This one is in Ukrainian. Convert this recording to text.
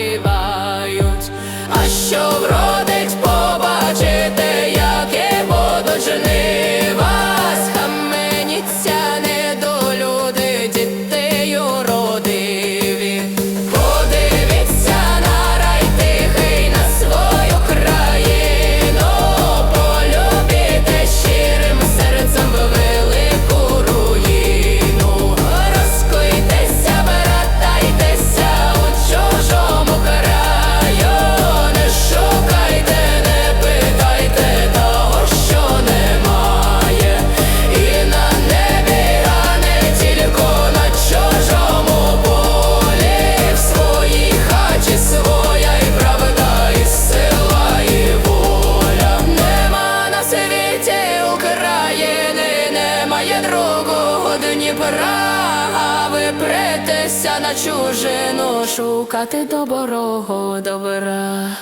співають, а що вроди. мені пора випритися на чужину, шукати доброго добра.